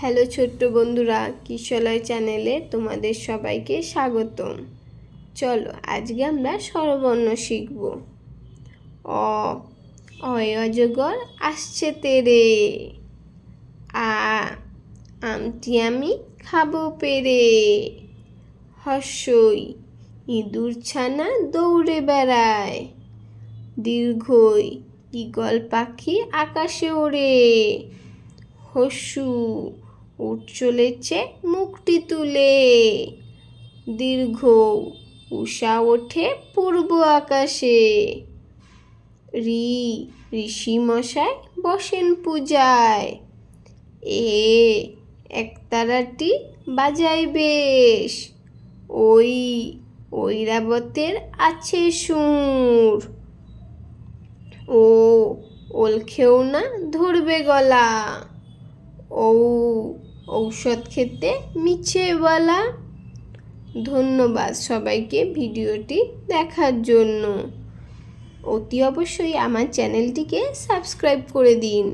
Hello ছোট্ট বন্ধুরা, কিশলয় চ্যানেলে তোমাদের সবাইকে স্বাগতম। চলো আজকে আমরা স্বরবর্ণ শিখব। অ অজগর আসছে তেরে। আ, আমটি আমি খাব পেরে। হর্ষই ইঁদুর ছানা দৌড়ে বেড়ায়। দীর্ঘই ঈগল পাখি আকাশে ওড়ে। হস্যু উঠ চলেছে মুখটি তুলে। দীর্ঘ উষা ওঠে পূর্ব আকাশে। রি, ঋষি মশাই বসেন পূজায়। এ একতারাটি বাজায় বেশ। ওই, ঐরাবতের আছে সুর। ও ওল খেও না ধরবে গলা। ও ঔষধ খেতে মিছেওয়ালা। ধন্যবাদ সবাইকে ভিডিওটি দেখার জন্য। অতি অবশ্যই আমার চ্যানেলটিকে সাবস্ক্রাইব করে দিন।